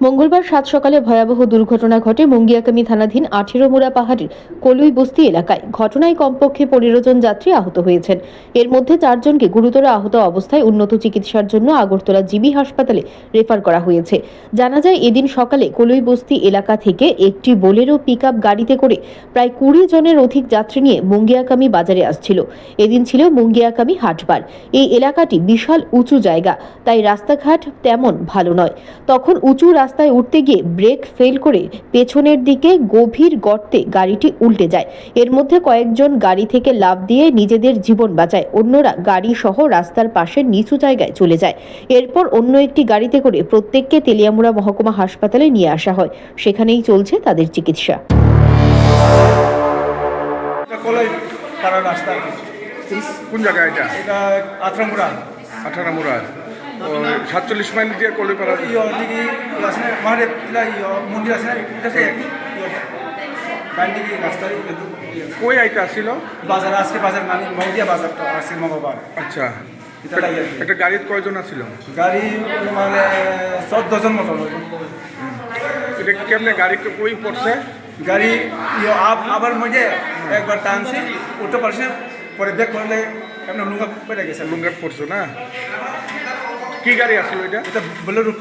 মঙ্গলবার সাত সকালে ভয়াবহ দুর্ঘটনা ঘটে মুঙ্গিয়াকামি থানাধীন আঠেরোমুড়া পাহাড়ের কলুই বস্তি এলাকায়। ঘটনায় কমপক্ষে পনেরো জন যাত্রী আহত হয়েছেন। এর মধ্যে চারজনকে গুরুতর আহত অবস্থায় উন্নত চিকিৎসার জন্য আগরতলা জিবি হাসপাতালে রেফার করা হয়েছে। জানা যায়, এদিন সকালে কলুই বস্তি এলাকা থেকে একটি বোলেরো পিক গাড়িতে করে প্রায় কুড়ি জনের অধিক যাত্রী নিয়ে মুঙ্গিয়াকামি বাজারে আসছিল। এদিন ছিল মুঙ্গিয়াকামি হাটবার। এই এলাকাটি বিশাল উঁচু জায়গা, তাই রাস্তাঘাট তেমন ভালো নয়। তখন উঁচু রাস্তায় উঠতে গিয়ে ব্রেক ফেল করে পেছনের দিকে গভীর গর্তে গাড়িটি উল্টে যায়। এর মধ্যে কয়েকজন গাড়ি থেকে লাফ দিয়ে নিজেদের জীবন বাঁচায়। অন্যরা গাড়ি সহ রাস্তার পাশে নিচু জায়গায় চলে যায়। এরপর অন্য একটি গাড়িতে করে প্রত্যেককে তেলিয়ামুড়া মহকুমা হাসপাতালে নিয়ে আসা হয়। সেখানেই চলছে তাদের চিকিৎসা। কোন জায়গা এটা? এটা আত্রামুরা আঠারো মুড়া সাতচল্লিশ মাইল দিয়ে কলিপাড়া মন্দির আছে। কই আইটা আসছিল বাজার আজকে বাজার নামি মৌদিয়া বাজারটা আছে মঙ্গলবার আচ্ছা। একটা গাড়িত কয়জন আছিল গাড়ি মানে চোদ্দ জন মতো। এটা কেমনে গাড়ি কই পড়ছে গাড়ি আপ আবার মধ্যে একবার টানছি উঠতে পারছে পরে ব্যাক করলে কেমন লুঙ্গা পেটে গেছে লুঙ্গাত পড়ছো না কি গাড়ি আসছিল এটা? এটা বলে রূপ